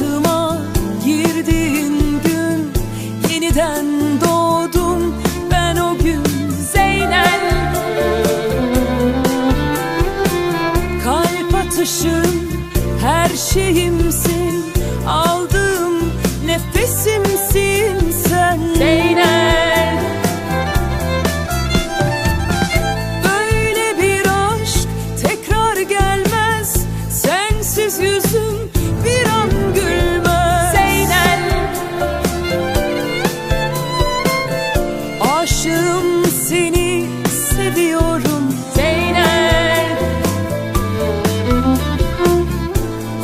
hayatıma girdin gün yeniden doğdum ben o gün Zeynep kalp atışım her şeyimsin. Aldığım nefesimsin sen. Zeynep Yüzüm Aşığım seni seviyorum Zeynep.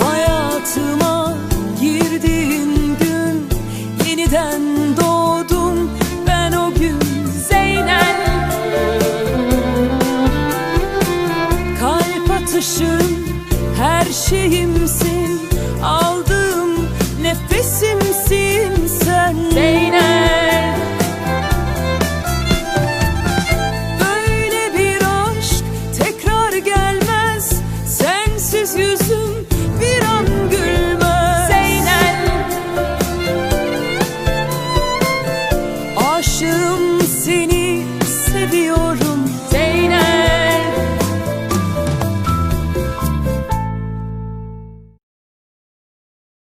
Hayatıma girdiğin gün Yeniden doğdum ben o gün Zeynep. Kalp atışım her şeyimsin Aşığım seni seviyorum